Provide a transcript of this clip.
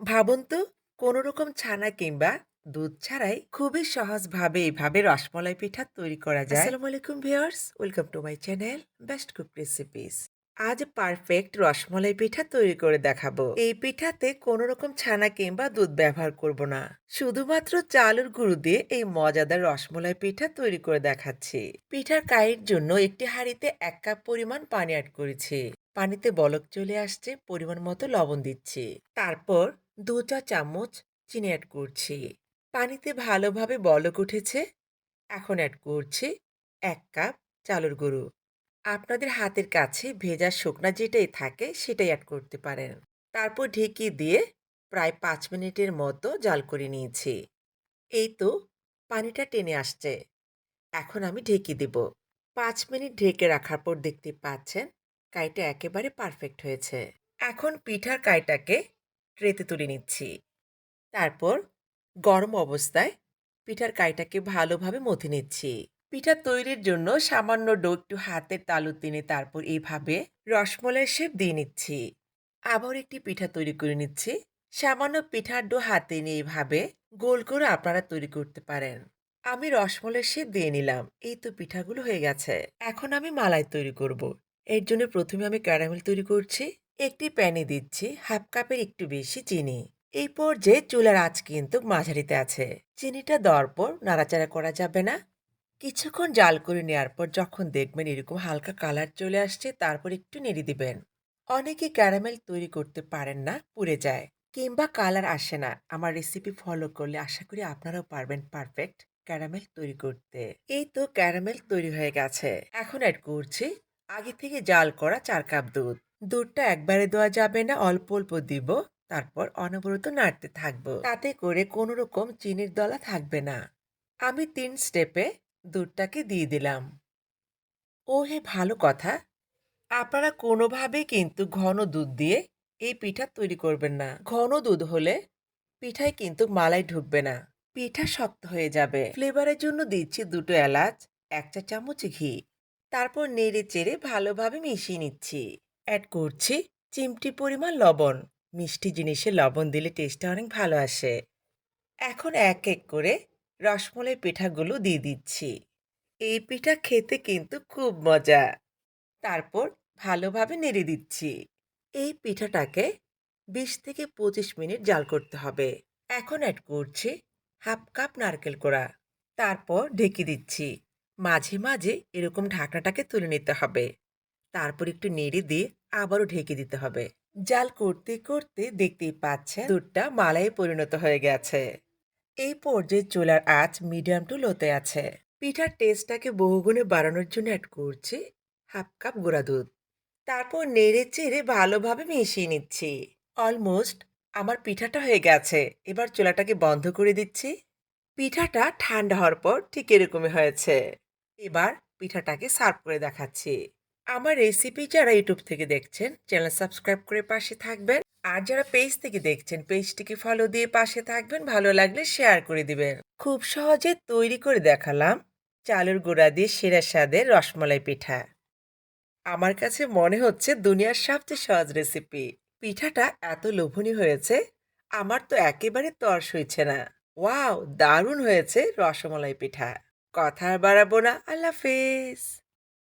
ভাবুন তো কোনো রকম ছানা কিংবা দুধ ছাড়াই খুবই সহজভাবে এইভাবে রসমলাই পিঠা তৈরি করা যায়। আসসালামু আলাইকুম viewers welcome to my channel best cook recipes. আজ পারফেক্ট রসমলাই পিঠা তৈরি করে দেখাবো। এই পিঠাতে কোনো রকম ছানা কিংবা দুধ ব্যবহার করব না। শুধুমাত্র চালুর গুঁড়ো দিয়ে এই মজাদার রসমলাই পিঠা তৈরি করে দেখাচ্ছি। পিঠার কাইয়ের জন্য একটি হাঁড়িতে এক কাপ পরিমাণ পানি অ্যাড করেছি। পানিতে বলক চলে আসছে, পরিমাণ মতো লবণ দিচ্ছি। তারপর দু চা চামচ চিনি অ্যাড করছি। পানিতে ভালোভাবে বলক উঠেছে, এখন অ্যাড করছি এক কাপ চালুর গুঁড়ো। আপনাদের হাতের কাছে ভেজা শুকনা যেটাই থাকে সেটাই অ্যাড করতে পারেন। তারপর ঢেকে দিয়ে প্রায় পাঁচ মিনিটের মতো জাল করে নিয়েছি। এই তো পানিটা টেনে আসছে। এখন আমি ঢেকে দেব। পাঁচ মিনিট ঢেকে রাখার পর দেখতে পাচ্ছেন কাইটা একেবারে পারফেক্ট হয়েছে। এখন পিঠার কাইটাকে ট্রেতে তুলে নিচ্ছি। তারপর গরম অবস্থায় পিঠার কাইটাকে ভালোভাবে মথে নিচ্ছি। পিঠা তৈরির জন্য সামান্য ডো একটু হাতের তালু দিনে তারপর এইভাবে রসমলাই শেপ দিয়ে নিচ্ছি। আবার একটি পিঠা তৈরি করে নিচ্ছি। সামান্য পিঠার ডো হাতে নিয়ে এইভাবে গোল করে আপনারা তৈরি করতে পারেন। আমি রসমলাইয়ের শেপ দিয়ে নিলাম। এই তো পিঠাগুলো হয়ে গেছে। এখন আমি মালাই তৈরি করব। এর জন্য প্রথমে আমি ক্যারামেল তৈরি করছি, একটি প্যানে দিচ্ছি হাফ কাপের একটু বেশি চিনি। এই পর্যায়ে চুলার আঁচ কিন্তু মাঝারিতে আছে। চিনিটা দেওয়ার পর নাড়াচাড়া করা যাবে না। কিছুক্ষণ জাল করে নেওয়ার পর যখন দেখবেন এরকম হালকা কালার চলে আসছে, তারপর একটু নেড়ে দিবেন। অনেকে ক্যারামেল তৈরি করতে পারেন না, পুড়ে যায় কিংবা কালার আসে না। আমার রেসিপি ফলো করলে আশা করি আপনারাও পারবেন পারফেক্ট ক্যারামেল তৈরি করতে। এই তো ক্যারামেল তৈরি হয়ে গেছে। এখন অ্যাড করছি আগে থেকে জাল করা চার কাপ দুধ। দুধটা একবারে দেওয়া যাবে না, অল্প অল্প দিব, তারপর অনবরত নাড়তে থাকব। তাতে করে কোনো রকম চিনির দলা থাকবে না। আমি তিন স্টেপে দুধটাকে দিয়ে দিলাম। ও হে ভালো কথা। আপনারা কোনোভাবেই কিন্তু ঘন দুধ দিয়ে এই পিঠা তৈরি করবেন না। ঘন দুধ হলে পিঠায় কিন্তু মালাই ঢুকবে না। পিঠা শক্ত হয়ে যাবে। ফ্লেভারের জন্য দিচ্ছি দুটো এলাচ, এক চা চামচ ঘি। তারপর নেড়ে চেড়ে ভালোভাবে মিশিয়ে নিচ্ছি। অ্যাড করছি চিমটি পরিমাণ লবণ। মিষ্টি জিনিসে লবণ দিলে টেস্টটা অনেক ভালো আসে। এখন এক এক করে রসমলাই পিঠাগুলো দিয়ে দিচ্ছি। এই পিঠা খেতে কিন্তু খুব মজা। তারপর ভালোভাবে নেড়ে দিচ্ছি। এই পিঠাটাকে বিশ থেকে পঁচিশ মিনিট জাল করতে হবে। এখন অ্যাড করছি হাফ কাপ নারকেল কোড়া। তারপর ঢেকে দিচ্ছি। মাঝে মাঝে এরকম ঢাকনাটাকে তুলে নিতে হবে। তারপর একটু নেড়ে দিয়ে আবারও ঢেকে দিতে হবে। জাল করতে করতে দেখতেই পাচ্ছেন দুধটা মালাইয়ে পরিণত হয়ে গেছে। এই পর্যায়ে চোলার আঁচ মিডিয়াম টু লোতে আছে। পিঠার টেস্টটাকে বহুগুণে বাড়ানোর জন্য অ্যাড করছি হাফ কাপ গুঁড়া দুধ। তারপর নেড়ে, চেড়ে ভালোভাবে মিশিয়ে নিচ্ছি। অলমোস্ট আমার পিঠাটা হয়ে গেছে। এবার চোলাটাকে বন্ধ করে দিচ্ছি। পিঠাটা ঠান্ডা হওয়ার পর ঠিক এরকমই হয়েছে। এবার পিঠাটাকে সার্ভ করে দেখাচ্ছি। আমার রেসিপি যারা ইউটিউব থেকে দেখছেন চ্যানেল সাবস্ক্রাইব করে পাশে থাকবেন। আর যারা পেজ থেকে দেখছেন পেজটিকে ফলো দিয়ে পাশে থাকবেন। ভালো লাগলে শেয়ার করে দিবেন। খুব সহজে তৈরি করে দেখালাম চালের গুঁড়া দিয়ে সেরা স্বাদের রসমালাই পিঠা। আমার কাছে মনে হচ্ছে দুনিয়ার সবচেয়ে সহজ রেসিপি পিঠাটা এত লোভনীয় হয়েছে, আমার তো একেবারে তর সইছে না। ওয়াও, দারুণ হয়েছে রসমালাই পিঠা। কথা আর বাড়াবো না আল্লাহ হাফেজ।